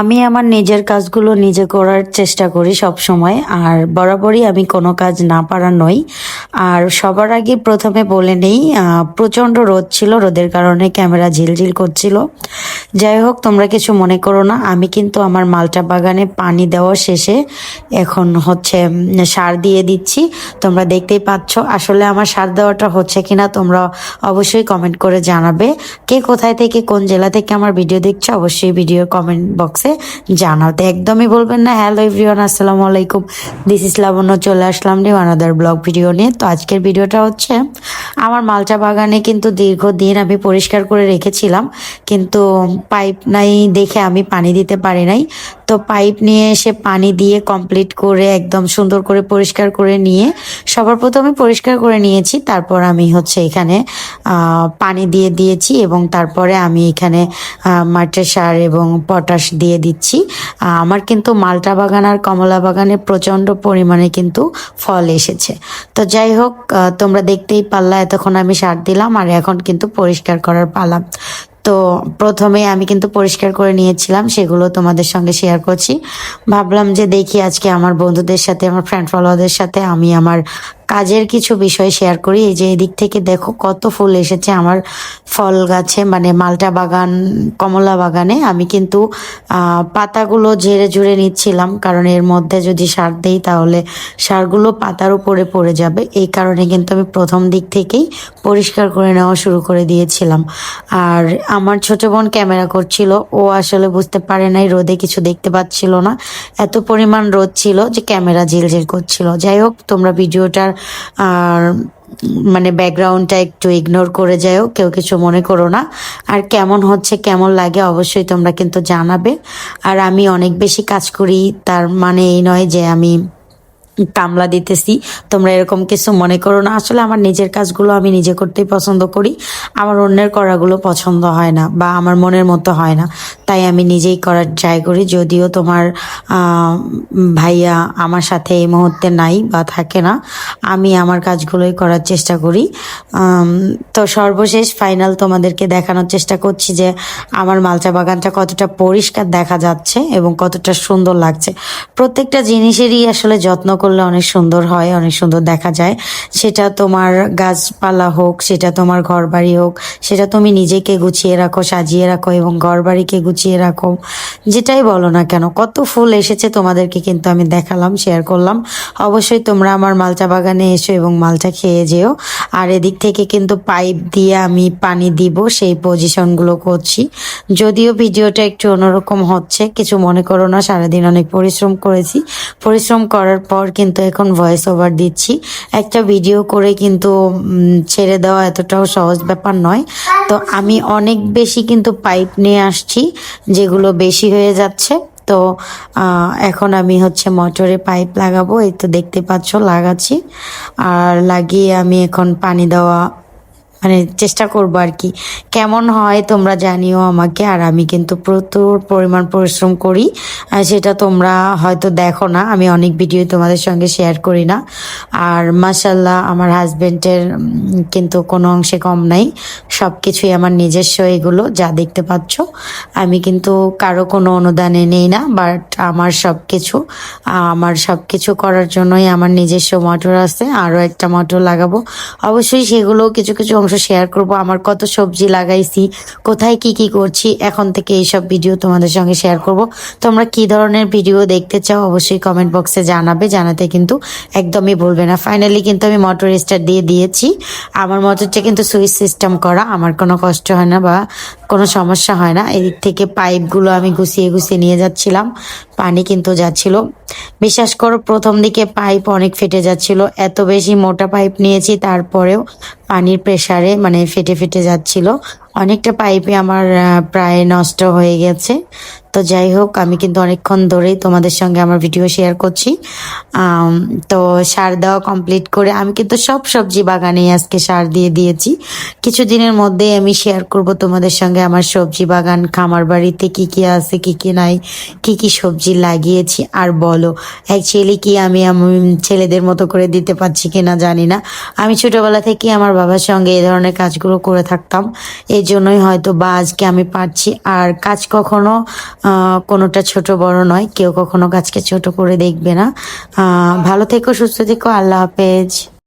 আমি আমার নিজের কাজগুলো নিজে করার চেষ্টা করি সব সময় আর বরাবরই আমি কোনো কাজ না পারা নই। আর সবার আগে প্রথমে বলে নেই প্রচণ্ড রোদ ছিল, রোদের কারণে ক্যামেরা ঝিলঝিল করছিল। যাই হোক তোমরা কিছু মনে করো না। আমি কিন্তু আমার মালটা বাগানে পানি দেওয়া শেষে এখন হচ্ছে সার দিয়ে দিচ্ছি। তোমরা দেখতেই পাচ্ছ, আসলে আমার সার দেওয়াটা হচ্ছে কিনা তোমরা অবশ্যই কমেন্ট করে জানাবে। কে কোথায় থেকে, কোন জেলা থেকে আমার ভিডিও দেখছ, অবশ্যই ভিডিও কমেন্ট বক্সে জানাতে। একদমই বলবেন না হ্যালো এভরিওয়ান আসসালামু আলাইকুম। দিস ইস লাবণ্য, চলে আসলাম নিউ আনাদার ব্লগ ভিডিও নিয়ে। তো আজকের ভিডিওটা হচ্ছে আমার মালচা বাগানে কিন্তু দীর্ঘদিন আমি পরিষ্কার করে রেখেছিলাম, কিন্তু পাইপ নাই দেখে আমি পানি দিতে পারি নাই। তো পাইপ নিয়ে এসে পানি দিয়ে কমপ্লিট করে একদম সুন্দর করে পরিষ্কার করে নিয়ে, সবার প্রথমে পরিষ্কার করে নিয়েছি, তারপর আমি হচ্ছে এখানে পানি দিয়ে দিয়েছি এবং তারপরে আমি এখানে মাটির সার এবং পটাশ দিয়ে দিচ্ছি। আমার কিন্তু মালটা বাগান আর কমলা বাগানে প্রচণ্ড পরিমাণে কিন্তু ফল এসেছে। তো যাই হোক তোমরা দেখতেই পারলা, এতক্ষণ আমি সার দিলাম আর এখন কিন্তু পরিষ্কার করার পালাম তো প্রথমে আমি কিন্তু পরিষ্কার করে নিয়েছিলাম, সেগুলো তোমাদের সঙ্গে শেয়ার করছি। ভাবলাম যে দেখি আজকে আমার বন্ধুদের সাথে, আমার ফ্রেন্ড ফলোয়ারদের সাথে আমি আমার কাজের কিছু বিষয় শেয়ার করি। এই যে এদিক থেকে দেখো কত ফুল এসেছে আমার ফল গাছে মানে মালটা বাগান, কমলা বাগানে। আমি কিন্তু পাতাগুলো ঝেড়ে ঝুড়ে নিচ্ছিলাম, কারণ এর মধ্যে যদি সার দেই তাহলে সারগুলো পাতার উপরে পড়ে যাবে। এই কারণে কিন্তু আমি প্রথম দিক থেকেই পরিষ্কার করে নেওয়া শুরু করে দিয়েছিলাম। আর আমার ছোট বোন ক্যামেরা করছিল, ও আসলে বুঝতে পারে নাই, রোদে কিছু দেখতে পাচ্ছিল না। এত পরিমাণ রোদ ছিল যে ক্যামেরা ঝিলঝিল করছিল। যাই হোক, তোমরা ভিডিওটার আর মানে ব্যাকগ্রাউন্ডটা একটু ইগনোর করে যাও, কেউ কিছু মনে করো না। আর কেমন হচ্ছে, কেমন লাগে অবশ্যই তোমরা কিন্তু জানাবে। আর আমি অনেক বেশি কাজ করি, তার মানে এই নয় যে আমি কামলা দিতেছি। তোমরা এরকম কিছু মনে করো না। আসলে আমার নিজের কাজগুলো আমি নিজে করতেই পছন্দ করি। আমার অন্যের করাগুলো পছন্দ হয় না বা আমার মনের মতো হয় না। তাই আমি নিজেই করার ট্রাই করি। যদিও তোমার ভাইয়া আমার সাথে এই মুহূর্তে নাই বা থাকে না, আমি আমার কাজগুলোই করার চেষ্টা করি। তো সর্বশেষ ফাইনাল তোমাদেরকে দেখানোর চেষ্টা করছি যে আমার মালচা বাগানটা কতটা পরিষ্কার দেখা যাচ্ছে এবং কতটা সুন্দর লাগছে। প্রত্যেকটা জিনিসেরই আসলে যত্ন করলে অনেক সুন্দর হয়, অনেক সুন্দর দেখা যায়। সেটা তোমার গাছপালা হোক, সেটা তোমার ঘর বাড়ি হোক, সেটা তুমি নিজেকে গুছিয়ে রাখো, সাজিয়ে রাখো এবং ঘর বাড়িকে গুছিয়ে রাখো। যেটাই বলো না কেন, কত ফুল এসেছে তোমাদেরকে কিন্তু আমি দেখালাম শেয়ার করলাম। অবশ্যই তোমরা আমার মালচা বাগানে এসো এবং মালচা খেয়ে যেও। আর এদিক থেকে কিন্তু পাইপ দিয়ে আমি পানি দিব, সেই পজিশনগুলো করছি। যদিও ভিডিওটা একটু অন্যরকম হচ্ছে, কিছু মনে করো না, সারাদিন অনেক পরিশ্রম করেছি। পরিশ্রম করার পর কিন্তু এখন ভয়েস ওভার দিচ্ছি। একটা ভিডিও করে কিন্তু ছেড়ে দেওয়া এতটাও সহজ ব্যাপার নয়। তো আমি অনেক বেশি কিন্তু পাইপ নিয়ে আসছি, যেগুলো বেশি হয়ে যাচ্ছে। তো এখন আমি হচ্ছে মোটরে পাইপ লাগাবো। এই তো দেখতে পাচ্ছ, লাগাচ্ছি। আর লাগিয়ে আমি এখন পানি দেওয়া মানে চেষ্টা করব আর কি। কেমন হয় তোমরা জানিও আমাকে, আর আমি কিন্তু প্রচুর পরিমাণ পরিশ্রম করি। সেটা তোমরা হয়তো দেখো না, আমি অনেক ভিডিও তোমাদের সঙ্গে শেয়ার করি না। আর মাসাল্লাহ আমার হাজবেন্ডের কিন্তু কোনো অংশে কম নাই। সব কিছুই আমার নিজস্ব এগুলো, যা দেখতে পাচ্ছ। আমি কিন্তু কারও কোনো অনুদানে নেই না বাট আমার সব কিছু আমার সব কিছু করার জন্যই আমার নিজস্ব মোটর আছে আরও একটা মটর লাগাবো। অবশ্যই সেগুলো কিছু কিছু অংশ শেয়ার করব, আমার কত সবজি লাগাইছি, কোথায় কি কি করছি, এখন থেকে এইসব ভিডিও তোমাদের সঙ্গে শেয়ার করব। তোমরা কি ধরনের ভিডিও দেখতে চাও অবশ্যই কমেন্ট বক্সে জানাবে, জানাতে কিন্তু একদমই বলবে না। ফাইনালি কিন্তু আমি মোটর স্টার্ট দিয়ে দিয়েছি। আমার মোটরটা কিন্তু সুইচ সিস্টেম করা, আমার কোনো কষ্ট হয় না বা কোনো সমস্যা হয় না। এদিক থেকে পাইপগুলো আমি গুছিয়ে গুছিয়ে নিয়ে যাচ্ছিলাম। পানি কিন্তু যাচ্ছিল। বিশ্বাস করো, প্রথম দিকে পাইপ অনেক ফেটে যাচ্ছিল। এত বেশি মোটা পাইপ নিয়েছি, তারপরেও পানির প্রেশারে মানে ফেটে ফেটে যাচ্ছিল। অনেকটা পাইপে আমার প্রায় নষ্ট হয়ে গেছে। তো যাই হোক, আমি কিন্তু অনেকক্ষণ ধরেই তোমাদের সঙ্গে আমার ভিডিও শেয়ার করছি। তো সার দেওয়া কমপ্লিট করে আমি কিন্তু সব সবজি বাগানে আজকে সার দিয়ে দিয়েছি। কিছুদিনের মধ্যেই আমি শেয়ার করব তোমাদের সঙ্গে আমার সবজি বাগান, খামার বাড়িতে কি কি আছে, কি কি নাই, কি কি সবজি লাগিয়েছি। আর বলো অ্যাকচুয়ালি কি আমি আমি ছেলেদের মতো করে দিতে পারছি কিনা জানি না। আমি ছোটবেলা থেকে আমার বাবার সঙ্গে এই ধরনের কাজগুলো করে থাকতাম। এই জন্যই হয়তো বা আজকে আমি পারছি। আর কাজ কখনো কোনোটা ছোট বড় নয়। কেউ কখনো কাজকে ছোট করে দেখবে না। ভালো থেকো, সুস্থ থেকো। আল্লাহ হাফেজ।